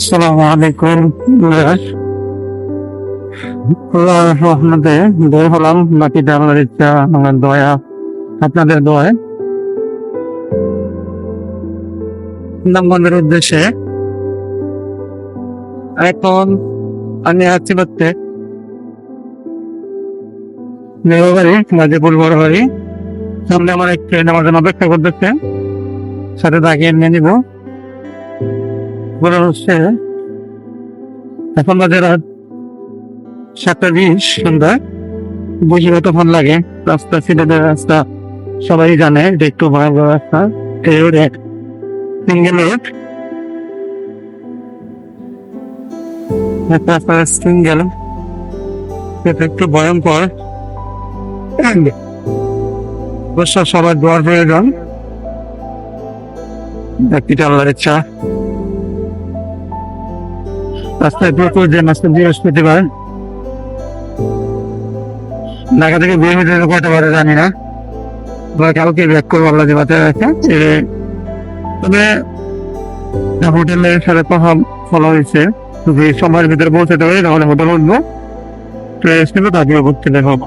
আসসালামু আলাইকুম আল্লাহর রহমতে বের হলাম বাকিটা আমার ইচ্ছা আমার দয়া। আপনাদের দয় নামগঞ্জের উদ্দেশ্যে এখন আমি আছি করতে বাড়ি গাজীপুর বড় বাড়ি সামনে আমার এক ট্রেন আমার জন্য অপেক্ষা করতেছে। সাথে দাগিয়ে নিয়ে নিবো। বলা হচ্ছে এখন বাজে রাত সাতটা বিশ সন্ধ্যা বুঝি কতক্ষণ লাগে? রাস্তা, সিলেটের রাস্তা। সবাই জানে এটা একটু ভয়াবহ এই রোডে সিঙ্গেল রোড। রাস্তা সিঙ্গেল। এটা একটু ভয়ঙ্কর। সবার দোয়ার প্রয়োজন ইচ্ছা। রাস্তায় যে বৃহস্পতিবার। ঢাকা থেকে হতে কয়টা বারে জানি না। বা কালকে ব্যাক করব আল্লাহ দেবাতে আছে তবে হোটেলের সাথে কথা বলা হয়েছে। যদি সময়ের ভিতরে পৌঁছাতে পারি, তাহলে হোটেল উঠবো। ট্রেস কিন্তু তারপরে ঘুরতে দেখাবো।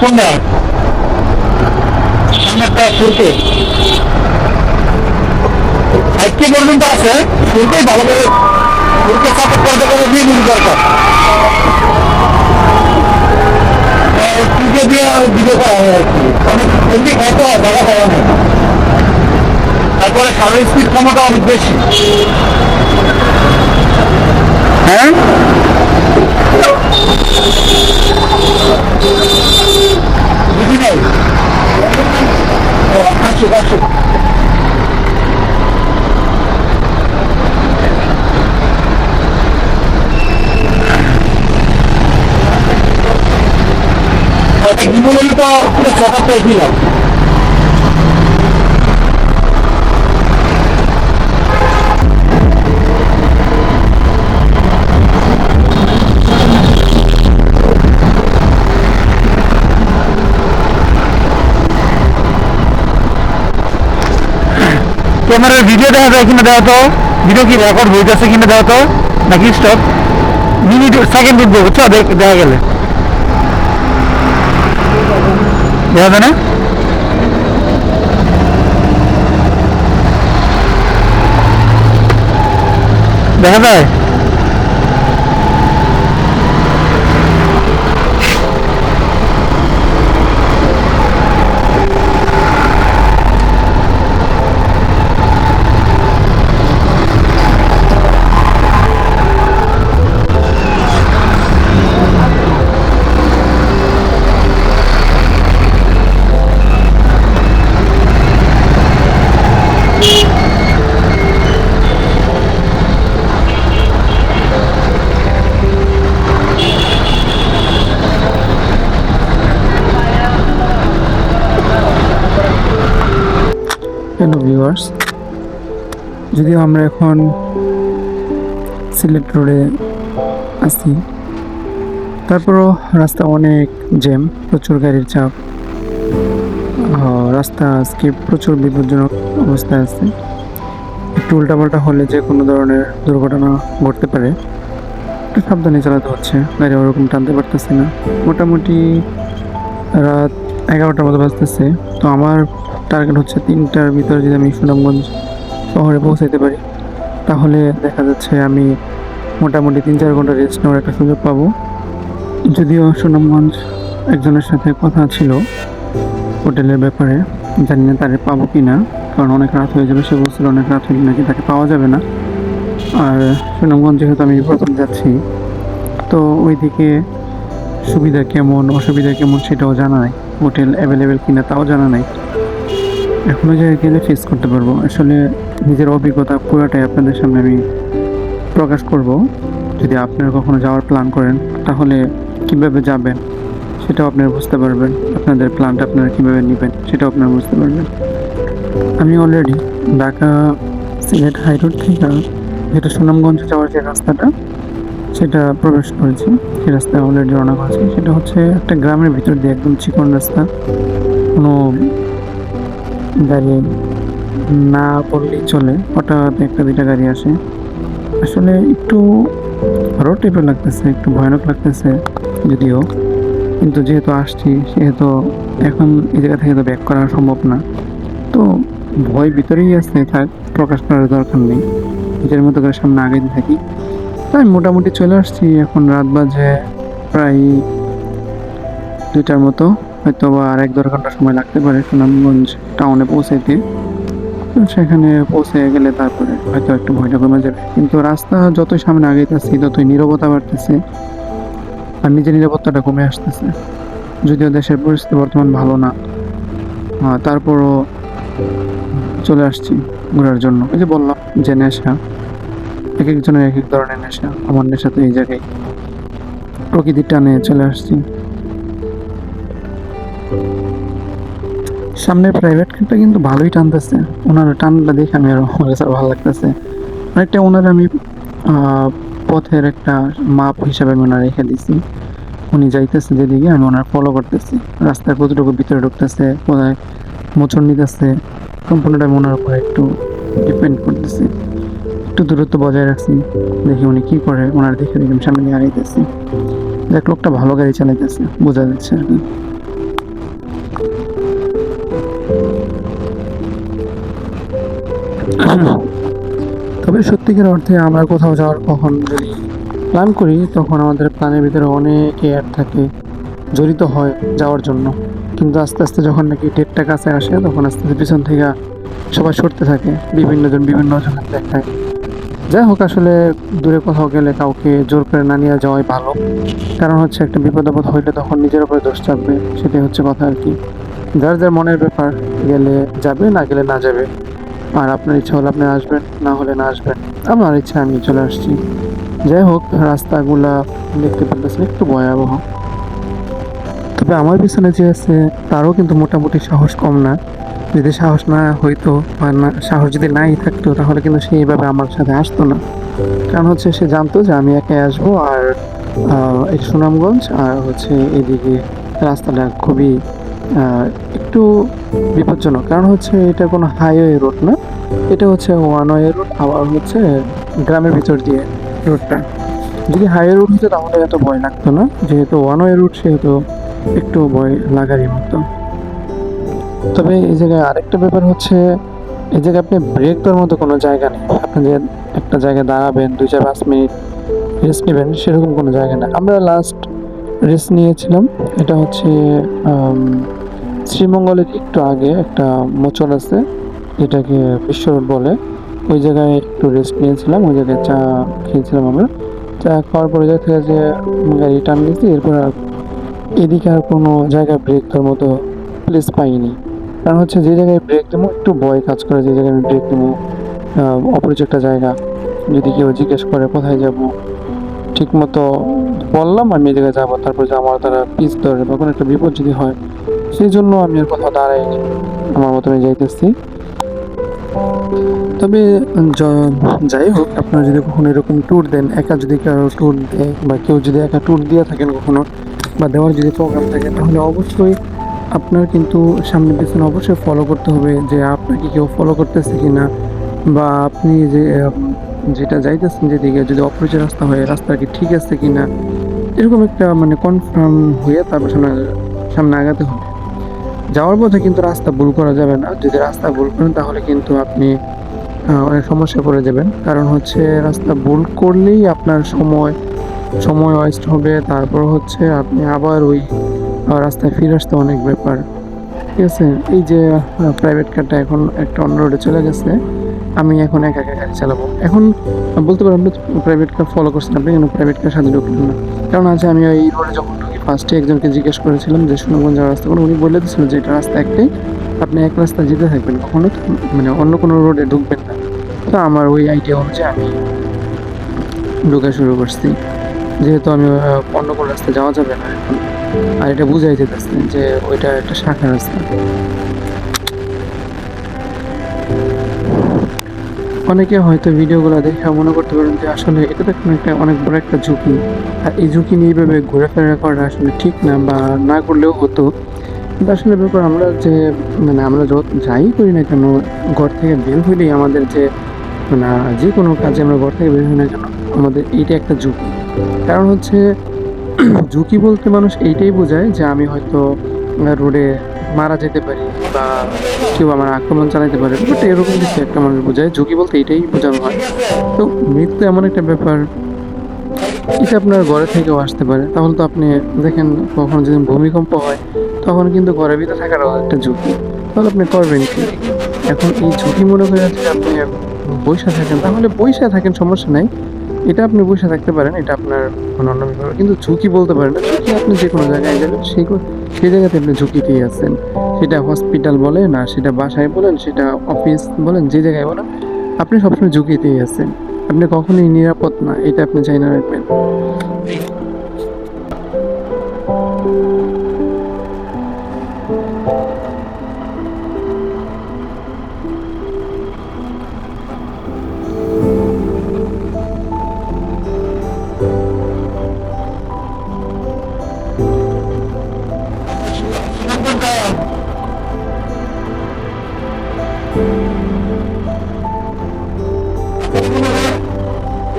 কোনটা সামনেটা ফুলকে একটি পর্যন্ত আছে? ফুলকেই ভালো করে ফুলকে সাপোর্ট করতে গেলে দুই মিনিট দরকার। ফুলকে দিয়ে ভিডিও করা হয় নেই তারপরে সারের স্পিড ক্ষমতা অনেক বেশি। হ্যাঁ বুঝি নাই ও আসুক আসুক জীবনে তো পুরো সকালটাই দিলাম ক্যামেরার ভিডিও দেখা যায় কিনা দেওয়া তো ভিডিও কি রেকর্ড হইতেছে কিনা দেওয়া তো নাকি স্টপ মিনিট সেকেন্ড উঠবো বুঝছ দেখ- দেখা গেলে যায় না দেখা যায় যদিও আমরা এখন সিলেট রোডে আছি। তারপরও রাস্তা অনেক জ্যাম, প্রচুর গাড়ির চাপ। রাস্তা আজকে প্রচুর বিপজ্জনক অবস্থায় আছে। একটু উল্টাপাল্টা হলে যে কোনো ধরনের দুর্ঘটনা ঘটতে পারে। একটু সাবধানে চালাতে হচ্ছে, গাড়ি ওরকম টানতে পারতেছে না। মোটামুটি রাত এগারোটার মতো বাজতেছে। তো আমার টার্গেট হচ্ছে তিনটার ভিতরে যদি আমি সুনামগঞ্জ শহরে পৌঁছাইতে পারি। তাহলে দেখা যাচ্ছে আমি মোটামুটি তিন চার ঘণ্টা রেস্ট নেওয়ার একটা সুযোগ পাবো। যদিও সুনামগঞ্জ একজনের সাথে কথা ছিল হোটেলের ব্যাপারে, জানি না তারে পাবো কি না কারণ অনেক রাত হয়ে যাবে, সে বলছিল অনেক রাত হলে নাকি তাকে পাওয়া যাবে না। আর সুনামগঞ্জ যেহেতু আমি প্রথম যাচ্ছি, তো ওইদিকে সুবিধা কেমন, অসুবিধা কেমন সেটাও জানা নাই। হোটেল অ্যাভেলেবেল কিনা তাও জানা নাই। এখনও জায়গায় গেলে ফেস করতে পারব। আসলে নিজের অভিজ্ঞতা পুরোটাই আপনাদের সামনে আমি প্রকাশ করব। যদি আপনারা কখনো যাওয়ার প্ল্যান করেন, তাহলে কীভাবে যাবেন, সেটাও আপনারা বুঝতে পারবেন। আপনাদের প্ল্যানটা আপনারা কীভাবে নেবেন, সেটাও আপনারা বুঝতে পারবেন। আমি already Dhaka Sylhet high road থেকে যেটা সুনামগঞ্জ যাওয়ার যে রাস্তাটা, সেটা প্রবেশ করেছি। সেই রাস্তায় অলরেডি রওনা করেছি। সেটা হচ্ছে একটা গ্রামের ভিতর দিয়ে একদম চিকন রাস্তা। কোনো গাড়ি না বললেই চলে। হঠাৎ একটা, দুইটা গাড়ি আসে। আসলে একটু রোড টাইপের লাগতেছে, একটু ভয়ানক লাগতেছে যদিও। কিন্তু যেহেতু আসছি, সেহেতু এখন এই জায়গা থেকে তো ব্যাক করা সম্ভব না। তো ভয় ভিতরেই আছে থাক প্রকাশ করার দরকার নেই। নিজের মতো করে সামনে আগাইতে থাকি। তাই মোটামুটি চলে আসছি, এখন রাত বাজে প্রায় দুইটার মতো। হয়তো বা আর এক, দেড় ঘণ্টা সময় লাগতে পারে, সুনামগঞ্জ টাউনে পৌঁছাইতে তো সেখানে পৌঁছে গেলে তারপরে হয়তো একটু ভয়টা কমে যাবে কিন্তু রাস্তা যতই সামনে আগাইতেছি, ততই নীরবতা বাড়তেছে আর নিজের নিরাপত্তাটা কমে আসতেছে। যদিও দেশের পরিস্থিতি বর্তমান ভালো না তারপরও চলে আসছি ঘোরার জন্য। এই যে বললাম যে নেশা এক একজনের এক এক ধরনের নেশা। আমার নেশা তো এই জায়গায় প্রকৃতির টানে চলে আসছি। সামনের প্রাইভেট কারটা কিন্তু ভালোই টানতেছে। ওনার টানটা দেখে আমি আরও আমার কাছে ভালো লাগতেছে। অনেকটা ওনার আমি পথের একটা মাপ হিসাবে আমি ওনার রেখে দিছি। উনি যাইতেছে যেদিকে, আমি ওনার ফলো করতেছি। রাস্তার কতটুকু ভিতরে ঢুকতেছে, কোথায় মোচন নিতেছে, সম্পূর্ণটা আমি ওনার উপরে একটু ডিপেন্ড করতেছি। একটু দূরত্ব বজায় রাখছি, দেখি উনি কি করে। ওনার দেখে দেখে আমি সামনে নিয়ে আগাইতেছি দেখ, লোকটা ভালো গাড়ি চালাইতেছে, বোঝা যাচ্ছে আর কি। তবে সত্যিকার অর্থে আমরা কোথাও যাওয়ার কখন যদি প্ল্যান করি, তখন আমাদের প্ল্যানের ভিতরে অনেক এয়ার থাকে, জড়িত হয় যাওয়ার জন্য। কিন্তু আস্তে আস্তে যখন নাকি ডেটটা কাছে আসে, তখন আস্তে আস্তে পিছন থেকে সবাই সরতে থাকে, বিভিন্ন জন বিভিন্ন জনের দেখায়। যাই হোক, আসলে দূরে কোথাও গেলে কাউকে জোর করে না নিয়ে যাওয়াই ভালো। কারণ হচ্ছে একটা বিপদ আপদ হইলে তখন নিজের উপরে দোষ চাপবে সেটাই হচ্ছে কথা আর কি। যার যার মনের ব্যাপার, গেলে যাবে, না গেলে না যাবে। আর আপনার ইচ্ছা হলে আপনি আসবেন, না হলে না আসবেন। আমার ইচ্ছা, আমি চলে আসছি। যাই হোক, রাস্তাগুলা দেখতে পারতেছেন, একটু ভয়াবহ। তবে আমার পিছনে যে আছে, তারও কিন্তু মোটামুটি সাহস কম না। যদি সাহস না হইতো বা না, সাহস যদি নাই থাকতো, তাহলে কিন্তু সে এইভাবে আমার সাথে আসতো না। কারণ হচ্ছে, সে জানতো যে আমি একাই আসব আর এই সুনামগঞ্জ আর হচ্ছে এদিকে রাস্তাটা খুবই একটু বিপজ্জনক। কারণ হচ্ছে, এটা কোনো হাইওয়ে রোড না। এটা হচ্ছে ওয়ান ওয়ে রোড আবার হচ্ছে গ্রামের ভিতর দিয়ে রোডটা যদি হাইওয়ে রোড হতো তাহলে এত ভয় লাগতো না, যেহেতু ওয়ান ওয়ে রোড সেহেতু একটু ভয় লাগারই মতো। তবে এই জায়গায় আরেকটা ব্যাপার হচ্ছে, এই জায়গায় আপনি ব্রেক দেওয়ার মতো কোনো জায়গা নেই। আপনি যে একটা জায়গায় দাঁড়াবেন, দুই চার পাঁচ মিনিট রেস্ট নেবেন, সেরকম কোনো জায়গা না আমরা লাস্ট রেস্ট নিয়েছিলাম, এটা হচ্ছে শ্রীমঙ্গলের একটু আগে একটা মোচন আছে। যেটাকে বিশ্ব রোড বলে, ওই জায়গায় একটু রেস্ট নিয়েছিলাম, ওই জায়গায় চা খেয়েছিলাম আমরা। চা খাওয়ার পরে জায়গা থেকে যে গাড়ি টান নিয়েছি এরপর আর এদিকে আর কোনো জায়গায় ব্রেক দেওয়ার মতো প্লেস পাইনি। কারণ হচ্ছে যে জায়গায় ব্রেক দেবো, একটু ভয় কাজ করে যে জায়গায় আমি ব্রেক দেবো। অপরিচিত একটা জায়গা। যদি কেউ জিজ্ঞেস করে কোথায় যাব ঠিক মতো বললাম, আমি এই জায়গায় যাব, তারপর যে আমার দ্বারা পিস ধরে বা কোনো একটা বিপদ যদি হয়, সেই জন্য আমি আর কোথাও দাঁড়াইনি। আমার মতো আমি যাইতেছি। তবে যাই হোক আপনারা যদি কখনো এরকম ট্যুর দেন, একা যদি কারও ট্যুর দেয়, বা কেউ যদি একা ট্যুর দিয়ে থাকেন কখনো, বা দেওয়ার যদি প্রোগ্রাম থাকে, তাহলে অবশ্যই আপনার কিন্তু সামনে পিছনে অবশ্যই ফলো করতে হবে যে আপনাকে কেউ ফলো করতেছে কি না বা আপনি যে যেটা যাইতেছেন যেদিকে, যদি অপরিচয় রাস্তা হয় রাস্তা কি ঠিক আছে কি না এরকম একটা মানে কনফার্ম হয়ে তারপর সামনে সামনে আগাতে হবে। যাওয়ার পথে কিন্তু রাস্তা ভুল করা যাবে না। যদি রাস্তা ভুল করেন, তাহলে কিন্তু আপনি অনেক সমস্যায় পড়ে যাবেন। কারণ হচ্ছে রাস্তা ভুল করলেই আপনার সময় সময় ওয়েস্ট হবে। তারপর হচ্ছে আপনি আবার ওই রাস্তায় ফিরে আসতে অনেক ব্যাপার। ঠিক আছে? এই যে প্রাইভেট কারটা এখন একটা অন্য রোডে চলে গেছে। আমি এখন একা একা গাড়ি চালাবো। এখন বলতে পারেন, আপনি প্রাইভেট কার ফলো করছেন, আপনি কেন প্রাইভেট কার সাথে ঢুকলেন না। কারণ আছে আমি ওই রোডে যখন ফার্স্টে একজনকে জিজ্ঞেস করেছিলাম যে সুনামগঞ্জ যাওয়ার রাস্তা? কোনো উনি বলে দিয়েছিল যে, এটা রাস্তা একটাই। আপনি এক রাস্তা যেতে থাকবেন, কখনো মানে অন্য কোনো রোডে ঢুকবেন না। তো আমার ওই আইডিয়া অনুযায়ী আমি ঢোকা শুরু করছি। যেহেতু আমি অন্য কোনো রাস্তা যাওয়া যাবে না আর এটা বুঝাই যেতেছে যে, ওইটা একটা শাখা রাস্তা। অনেকে হয়তো ভিডিওগুলো দেখে মনে করতে পারেন যে আসলে এটা তো একটা- অনেক বড় একটা ঝুঁকি। আর এই ঝুঁকি নিয়ে এইভাবে ঘোরাফেরা করা আসলে ঠিক না বা না করলেও হতো। কিন্তু আসলে ব্যাপার আমরা যে মানে আমরা যত যাই করি না কেন, ঘর থেকে বের হইলেই আমাদের যে মানে যে কোনো কাজে আমরা ঘর থেকে বের হই না কেন, আমাদের এইটা একটা ঝুঁকি। কারণ হচ্ছে, ঝুঁকি বলতে মানুষ এইটাই বোঝায় যে আমি হয়তো রোডে মারা যেতে পারি বা কেউ আমার আক্রমণ চালাতে পারে। বাট এরকম কিছু একটা মানুষ বোঝায়। ঝুঁকি বলতে এটাই বোঝানো হয়। তো মৃত্যু এমন একটা ব্যাপার, এটা আপনার ঘরে থেকেও আসতে পারে। তাহলে তো আপনি দেখেন কখনো যদি ভূমিকম্প হয়, তখন কিন্তু ঘরের ভিতরে থাকারও একটা ঝুঁকি। তাহলে আপনি করবেন কি? এখন এই ঝুঁকি মনে করে আপনি বৈশা থাকেন, তাহলে বৈশা থাকেন সমস্যা নাই। এটা আপনি বসে থাকতে পারেন, এটা আপনার কোনো অন্য ব্যাপার। কিন্তু ঝুঁকি বলতে পারেন না, ঝুঁকি আপনি যে কোনো জায়গায় যাবেন সেই সেই জায়গাতে আপনি ঝুঁকিতেই আছেন। সেটা হসপিটাল বলেন আর সেটা বাসায় বলেন, সেটা অফিস বলেন, যে জায়গায় বলেন, আপনি সবসময় ঝুঁকিতেই আছেন। আপনি কখনোই নিরাপদ না, এটা আপনি চাই না রাখবেন।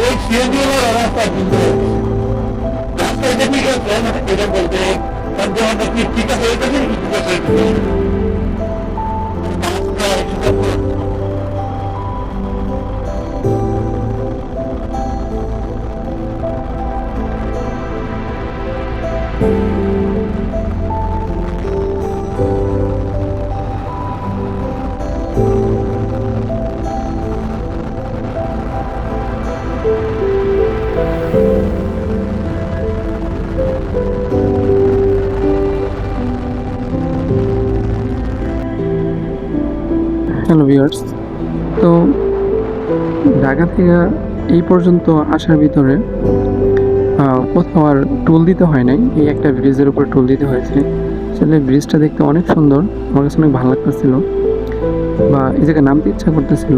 এই সিএনজি রাস্তা কিন্তু রাস্তা এটা ঠিক আছে এটা বলতে সন্দেহ কি ঠিক আছে এটা ঠিক আছে হ্যালো ভিউয়ার্স তো ঢাকা থেকে এই পর্যন্ত আসার ভিতরে কোথাও আর টুল দিতে হয় নাই। এই একটা ব্রিজের উপর টুল দিতে হয়েছে। আসলে ব্রিজটা দেখতে অনেক সুন্দর। আমার কাছে অনেক ভালো লাগতেছিল। বা এই জায়গায় নামতে ইচ্ছা করতেছিল।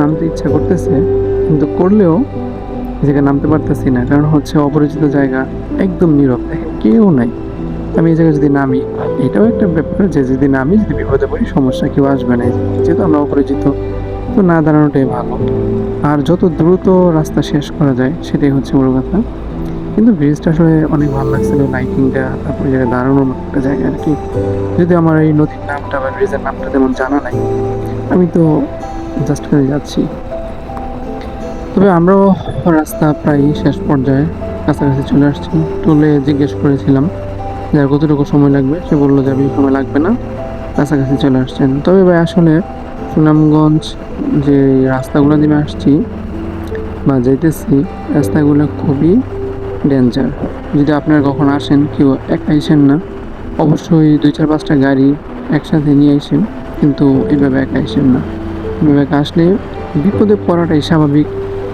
নামতে ইচ্ছা করতেছে। কিন্তু করলেও এই জায়গায় নামতে পারতেছি না। কারণ হচ্ছে অপরিচিত জায়গা। একদম নীরব। কেউ নাই। আমি এই জায়গায় যদি নামি, এটাও একটা ব্যাপার যে যদি নামি, যদি বিপদে পড়ি, সমস্যা কেউ আসবে না। যেহেতু আমরা অপরিচিত, তো না দাঁড়ানোটাই ভালো। আর যত দ্রুত রাস্তা শেষ করা যায়, সেটাই হচ্ছে বড় কথা। কিন্তু ব্রিজটা আসলে অনেক ভালো লাগছিল লাইটিংটা, তারপরে জায়গায় দাঁড়ানোর মতো একটা জায়গা আর কি। যদি আমার এই নদীর নামটা বা ব্রিজের নামটা তেমন জানা নাই, আমি তো জাস্ট করে যাচ্ছি। তবে আমরাও রাস্তা প্রায় শেষ পর্যায়ে কাছাকাছি চলে আসছি। টুলে জিজ্ঞেস করেছিলাম যে আর কতটুকু সময় লাগবে? সে বলল যে সময় লাগবে না। কাছাকাছি চলে আসছেন। তবে ভাই, আসলে সুনামগঞ্জ যে রাস্তাগুলো দিয়ে আসছি বা যাইতেছি, রাস্তাগুলো খুবই ডেঞ্জার যদি আপনারা কখন আসেন, কেউ একা আইসেন না। অবশ্যই দুই চার পাঁচটা গাড়ি একসাথে নিয়ে আইসেন কিন্তু এইভাবে একা আইসেন না। এইভাবে একা আসলে বিপদে পড়াটাই স্বাভাবিক।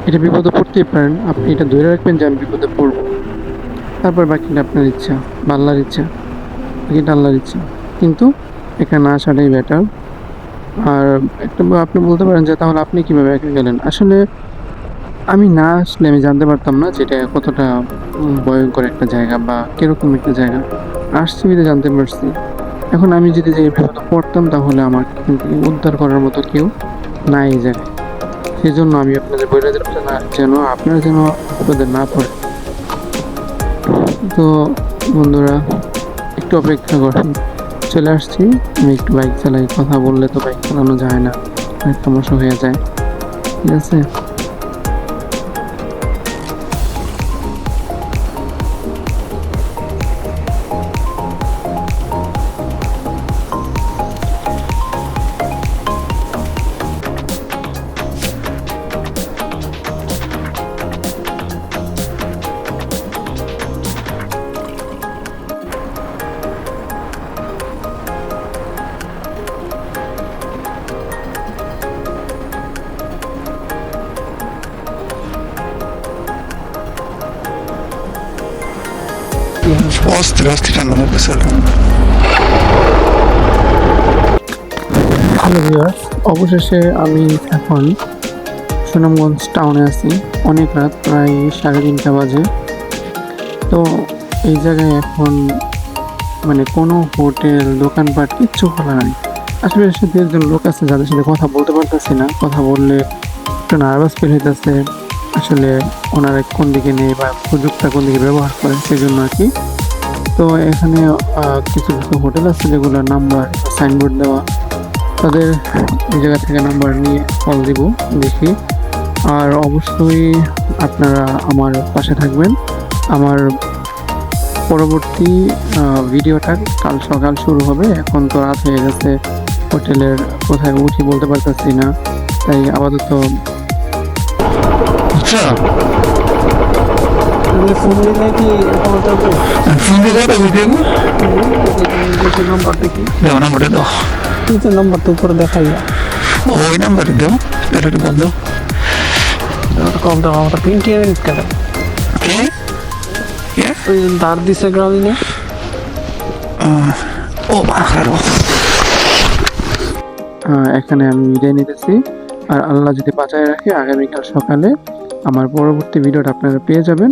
এটা বিপদে পড়তেই পারেন। আপনি এটা ধরে রাখবেন যে, আমি বিপদে পড়ব। তারপর বাকিটা আপনার ইচ্ছা বা আল্লাহর ইচ্ছা বাকিটা আল্লাহর ইচ্ছা। কিন্তু এখানে আসাটাই বেটার আর একটা আপনি বলতে পারেন যে তাহলে আপনি কীভাবে একা গেলেন? আসলে আমি না আসলে আমি জানতে পারতাম না যেটা কতটা ভয়ঙ্কর একটা জায়গা বা কীরকম একটা জায়গা। আসছি বিধে জানতে পারছি। এখন আমি যদি যে বিপদে পড়তাম তাহলে আমার উদ্ধার করার মতো কেউ নাই জায়গায়। সেই জন্য আমি আপনাদের না যেন আপনারা যেন বিপদে না পড়ে তো বন্ধুরা, একটু অপেক্ষা করেন। চলে আসছি। আমি একটু বাইক চালাই কথা বললে তো বাইক চালানো যায় না অনেক সমস্যা হয়ে যায়। ঠিক আছে? হ্যালো ভিউয়ার্স অবশেষে আমি এখন সুনামগঞ্জ টাউনে আছি। অনেক রাত, প্রায় সাড়ে তিনটা বাজে। তো এই জায়গায় এখন মানে কোনো হোটেল, দোকানপাট কিচ্ছু খোলা নাই। আসলে সাথে একজন লোক আছে, যাদের সাথে কথা বলতে পারতেছি না। কথা বললে একটু নার্ভাস ফিল হইতেছে। আসলে ওনারা কোন দিকে নেই বা প্রযুক্তটা কোন দিকে ব্যবহার করে সেই জন্য আর কি। তো এখানে কিছু কিছু হোটেল আছে যেগুলোর নাম্বার সাইনবোর্ড দেওয়া। তাদের এই জায়গা থেকে নাম্বার নিয়ে কল দিব দেখি। আর অবশ্যই আপনারা আমার পাশে থাকবেন। আমার পরবর্তী ভিডিওটা কাল সকাল শুরু হবে। এখন তো রাত হয়ে গেছে। হোটেলের কোথায় উঠি বলতে পারতেছি না। তাই আপাতত আচ্ছা। ফোন দিলে কি ফোন নাম্বারটা দাও কিন্তু উপরে দেখাই। ওই এটা একটু কম দাম আমরা ওই ধার দিছে গ্রামীণে। ও এখানে আমি বিদায় নিতেছি। আর আল্লাহ যদি বাঁচায় রাখে আগামীকাল সকালে আমার পরবর্তী ভিডিওটা আপনারা পেয়ে যাবেন।